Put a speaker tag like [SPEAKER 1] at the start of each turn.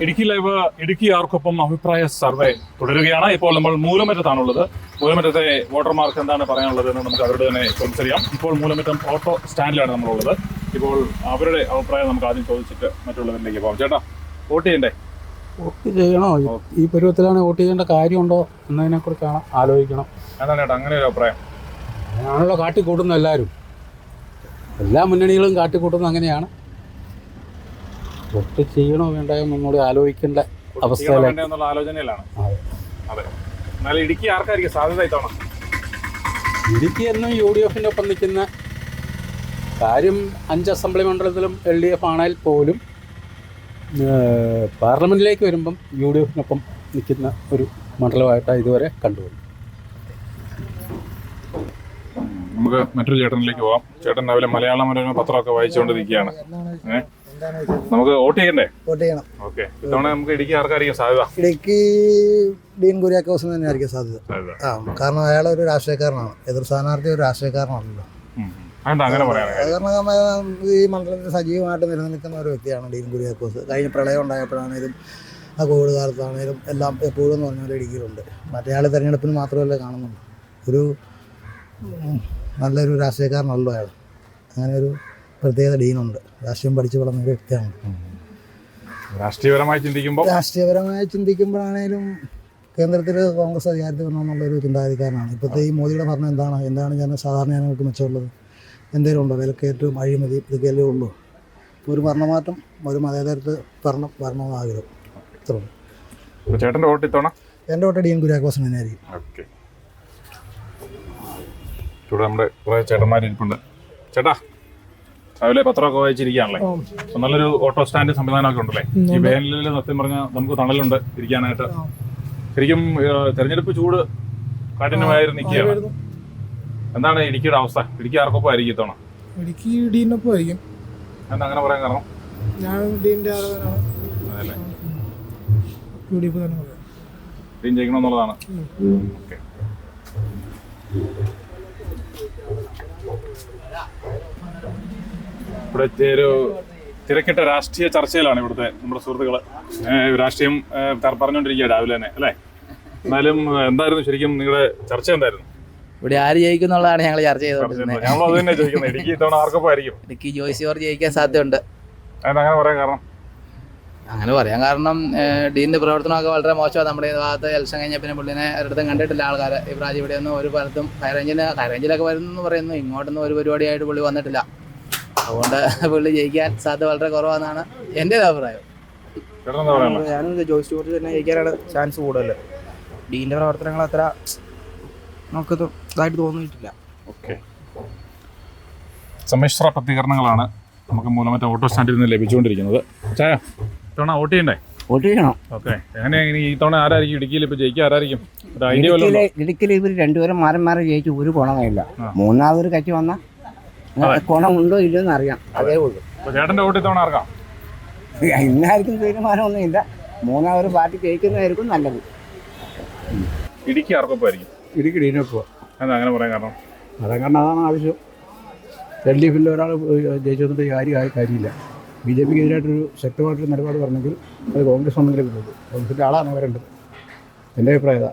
[SPEAKER 1] Idukki live Idukki ആർക്കൊപ്പം അഭിപ്രായ survey തുടരുകയാണ്. ഇപ്പോൾ നമ്മൾ മൂലമറ്റത്താണുള്ളത്. മൂലമറ്റത്തെ വോട്ടർമാർക്ക് എന്താണ് പറയാനുള്ളത് എന്ന് നമുക്ക് അവരോട് തന്നെ ചോദിച്ചറിയാം ഇപ്പോൾ മൂലമറ്റം ഓട്ടോ സ്റ്റാൻഡിലാണ് നമ്മളുള്ളത്. ഇപ്പോൾ അവരുടെ അഭിപ്രായം നമുക്ക് ആദ്യം ചോദിച്ചിട്ട് മറ്റുള്ളവരിലേക്ക് പോകാം. ചേട്ടാ വോട്ട് ചെയ്യണ്ടേ?
[SPEAKER 2] വോട്ട് ചെയ്യണോ? ഈ- ഈ പരുവത്തിലാണ് വോട്ട് ചെയ്യേണ്ട കാര്യമുണ്ടോ എന്നതിനെ കുറിച്ചാണ് ആലോചിക്കണം.
[SPEAKER 1] എന്താണ് ചേട്ടാ അങ്ങനെ ഒരു അഭിപ്രായം.
[SPEAKER 2] അങ്ങനെയാണല്ലോ കാട്ടിക്കൂട്ടുന്നു എല്ലാവരും. എല്ലാ മുന്നണികളും കാട്ടിക്കൂട്ടുന്നത് അങ്ങനെയാണ്. വോട്ട് ചെയ്യണോ വേണ്ടയോ എന്നൊന്നുകൂടി ആലോചിക്കേണ്ട അവസ്ഥയിലാണ്
[SPEAKER 1] എന്നുള്ള ആലോചനയിലാണ്.
[SPEAKER 2] അതെ.
[SPEAKER 1] എന്നാലും ഇടുക്കി ആർക്കായിരിക്കും സാധ്യത ഇത്തവണ?
[SPEAKER 2] ഇടുക്കി എന്നും യു ഡി എഫിന്റെ ഒപ്പം നിൽക്കുന്ന കാര്യം അഞ്ച് അസംബ്ലി മണ്ഡലത്തിലും എൽ ഡി എഫ് ആണെങ്കിൽ പോലും പാർലമെന്റിലേക്ക് പാർലമെന്റിലേക്ക് വരുമ്പം യു ഡി എഫിനൊപ്പം നിൽക്കുന്ന ഒരു മണ്ഡലമായിട്ടാണ് ഇതുവരെ കണ്ടുപോകുന്നത്
[SPEAKER 1] നമുക്ക് മറ്റൊരു ചേട്ടനിലേക്ക് പോവാം. ചേട്ടൻ രാവിലെ മലയാള മനോരമ പത്രമൊക്കെ വായിച്ചുകൊണ്ടിരിക്കുകയാണ്. ഏഹ് നമുക്ക് വോട്ട് ചെയ്യണ്ടേ?
[SPEAKER 3] വോട്ട് ചെയ്യണം.
[SPEAKER 1] ഓക്കെ. ഇത്തവണ നമുക്ക് ഇടുക്കി ആർക്കായിരിക്കും സാധ്യത?
[SPEAKER 3] ഇടുക്കി ഡീൻ കുര്യാക്കോസ് തന്നെയായിരിക്കും സാധ്യത.
[SPEAKER 1] സാധ്യത.
[SPEAKER 3] ആ കാരണം അയാൾ ഒരു രാഷ്ട്രീയക്കാരനാണ്. എതിർ സ്ഥാനാർത്ഥി ഒരു രാഷ്ട്രീയക്കാരനാണല്ലോ. കാരണം ഈ മണ്ഡലത്തിൽ സജീവമായിട്ട് നിലനിൽക്കുന്ന ഒരു വ്യക്തിയാണ് ഡീൻ കുര്യാക്കോസ്. കഴിഞ്ഞ പ്രളയം ഉണ്ടായപ്പോഴാണേലും ആ കോവിഡ് കാലത്താണേലും എല്ലാം എപ്പോഴും എന്ന് പറഞ്ഞ പോലെ ഇടുക്കിയിലുണ്ട്. മറ്റേ ആൾ തിരഞ്ഞെടുപ്പിന് മാത്രമല്ല കാണുന്നുണ്ട് ഒരു നല്ലൊരു രാഷ്ട്രീയക്കാരനല്ലോ അയാൾ. അങ്ങനെ ഒരു പ്രത്യേകത ഡീനുണ്ട്. രാഷ്ട്രീയം പഠിച്ചു വളർന്ന ഒരു വ്യക്തിയാണ്.
[SPEAKER 1] രാഷ്ട്രീയപരമായി ചിന്തിക്കുമ്പോൾ
[SPEAKER 3] രാഷ്ട്രീയപരമായി ചിന്തിക്കുമ്പോഴാണേലും കേന്ദ്രത്തിൽ കോൺഗ്രസ് അധികാരത്തിൽ വരണമെന്നുള്ളൊരു ചിന്താഗതിക്കാരനാണ്. ഇപ്പോഴത്തെ ഈ മോദിയുടെ ഭരണം എന്താണ്? എന്താണ് ഞാൻ സാധാരണ ജനങ്ങൾക്ക് മെച്ചമുള്ളത്? എന്തെങ്കിലും ഉണ്ടോ? വിലക്കയറ്റവും അഴിമതി ഇതൊക്കെയല്ലേ ഉള്ളൂ. ഒരു ഭരണമാറ്റം ഒരു മതേതരത്ത് ഭരണം വരണമെന്ന് ആഗ്രഹം. ഇത്ര ഉള്ളൂ.
[SPEAKER 1] അപ്പൊ ചേട്ടന്റെ വോട്ട് ഇത്തവണ?
[SPEAKER 3] എന്റെ വോട്ട് ഡീൻ കുര്യാക്കോസൻ തന്നെയായിരിക്കും.
[SPEAKER 1] ഓക്കെ. ഇവിടെ നമ്മുടെ കുറേ ചേട്ടന്മാരിപ്പുണ്ട് ചേട്ടാ രാവിലെ പത്രമൊക്കെ വായിച്ചിരിക്കുകയാണല്ലേ? നല്ലൊരു ഓട്ടോ സ്റ്റാൻഡ് സംവിധാനമൊക്കെ ഉണ്ടല്ലേ? ഈ വേനലിൽ സത്യം പറഞ്ഞാൽ നമുക്ക് തണലുണ്ട് ഇരിക്കാനായിട്ട്. ശരിക്കും തെരഞ്ഞെടുപ്പ് ചൂട് കാഠിന്യമായിരുന്നു നിൽക്കുകയാണ്. എന്താണ് ഇടുക്കിയുടെ അവസ്ഥ? ഇടുക്കി ആർക്കൊപ്പം ആയിരിക്കും ഇത്തവണ?
[SPEAKER 4] ഇടുക്കി ഡീനൊപ്പം ആയിരിക്കും.
[SPEAKER 1] എന്താ അങ്ങനെ പറയാൻ കാരണം?
[SPEAKER 4] ഞാൻ ഡീന്റെ ആളാണ്
[SPEAKER 1] അതല്ലേ
[SPEAKER 4] യു ഡി എഫ് തന്നെ പറയാം.
[SPEAKER 1] ക്ലീൻ ജയിക്കണമെന്നുള്ളതാണ്. ഓക്കെ. ഇവിടെ ഒരു തിരക്കിട്ട രാഷ്ട്രീയ ചർച്ചയിലാണ് ഇവിടുത്തെ നമ്മുടെ സുഹൃത്തുക്കൾ. രാഷ്ട്രീയം പറഞ്ഞുകൊണ്ടിരിക്കുക രാവിലെ തന്നെ അല്ലേ? എന്നാലും എന്തായിരുന്നു ശരിക്കും നിങ്ങളുടെ ചർച്ച എന്തായിരുന്നു?
[SPEAKER 5] ഇവിടെ ആര് ജയിക്കുന്നുള്ളതാണ് ഞങ്ങൾ ചർച്ച
[SPEAKER 1] ഞങ്ങൾ അത് തന്നെ ചോദിക്കുന്നത്. ഇടുക്കി ഇത്തവണ ആർക്കൊപ്പം ആയിരിക്കും
[SPEAKER 5] ജോയിസ് ജോർജ് ജയിക്കാൻ സാധ്യതയുണ്ട്.
[SPEAKER 1] അങ്ങനെ പറയാൻ കാരണം?
[SPEAKER 5] അങ്ങനെ പറയാൻ കാരണം ഡീനിന്റെ പ്രവർത്തനമൊക്കെ വളരെ മോശമാണ്. നമ്മുടെ ഈ ഭാഗത്ത് ഇലക്ഷൻ കഴിഞ്ഞ പിന്നെ പുള്ളിനെ ഒരിടത്തും കണ്ടിട്ടില്ല ആൾക്കാർ ഈ ഇവിടെ ഒന്നും ഒരു സ്ഥലത്തും ഹൈറേഞ്ചിന് ഹൈറേഞ്ചിലൊക്കെ വരുന്നു പറയുന്നു. ഇങ്ങോട്ടൊന്നും ഒരു പരിപാടിയായിട്ട് പുള്ളി വന്നിട്ടില്ല. അതുകൊണ്ട് പുള്ളി ജയിക്കാൻ സാധ്യത വളരെ കുറവാണെന്നാണ് എന്റെ ഒരു അഭിപ്രായം.
[SPEAKER 6] ഞാനും ജോയ്സ് ജോർജ് തന്നെ ജയിക്കാനാണ് ചാൻസ് കൂടുതൽ ഡീന്റെ പ്രവർത്തനങ്ങൾ അത്ര നമുക്ക് ഇതായിട്ട് തോന്നിയിട്ടില്ല.
[SPEAKER 1] ഓക്കെ. സമ്മിശ്ര പ്രതികരണങ്ങളാണ് നമുക്ക് മൂലമറ്റ ഓട്ടോ സ്റ്റാൻഡിൽ നിന്ന് ലഭിച്ചുകൊണ്ടിരിക്കുന്നത്. ചായ ഇത്തവണ വോട്ട് ചെയ്യണ്ടേ?
[SPEAKER 7] വോട്ട് ചെയ്യണം.
[SPEAKER 1] ഓക്കെ. എങ്ങനെയാണ് ഈ തവണ ആരായിരിക്കും? ഇടുക്കിയിൽ ഇപ്പോൾ ജയിക്കുക ആരായിരിക്കും?
[SPEAKER 7] ഇടുക്കിയിൽ ഇവർ രണ്ടുപേരും മാറി മാറി ജയിച്ചു ഒരു ഗുണമില്ല
[SPEAKER 1] ഇല്ല
[SPEAKER 7] മൂന്നാമതൊരു കച്ചി വന്ന
[SPEAKER 1] അതെ.
[SPEAKER 7] ഗുണമുണ്ടോ ഇല്ലയോ എന്ന് അറിയാം. അതേ. ഉള്ളൂ.
[SPEAKER 1] ചേട്ടന്റെ വോട്ട് ഇത്തവണ ആർക്കാം?
[SPEAKER 7] ഇന്നായിരിക്കും തീരുമാനമൊന്നുമില്ല മൂന്നാമതൊരു പാർട്ടി ജയിക്കുന്നതായിരിക്കും നല്ലത്.
[SPEAKER 1] ഇടുക്കി ആർക്കൊപ്പം ആയിരിക്കും
[SPEAKER 2] ഇടുക്കി ഡീനൊപ്പം
[SPEAKER 1] എന്താ അങ്ങനെ പറയാൻ കാരണം?
[SPEAKER 2] അതാ കാരണം അതാണ് ആവശ്യം. എൽ ഡി എഫിൽ ഒരാൾ ജയിച്ചു വന്നിട്ട് കാര്യം ആയ കാര്യമില്ല. ബി ജെ പിക്ക് എതിരായിട്ടൊരു ശക്തമായിട്ടൊരു നിലപാട് പറഞ്ഞെങ്കിൽ അത് കോൺഗ്രസ് ഒന്നെങ്കിലും കിട്ടുള്ളൂ കോൺഗ്രസിന്റെ ആളാണ് വരേണ്ടത് എന്റെ അഭിപ്രായം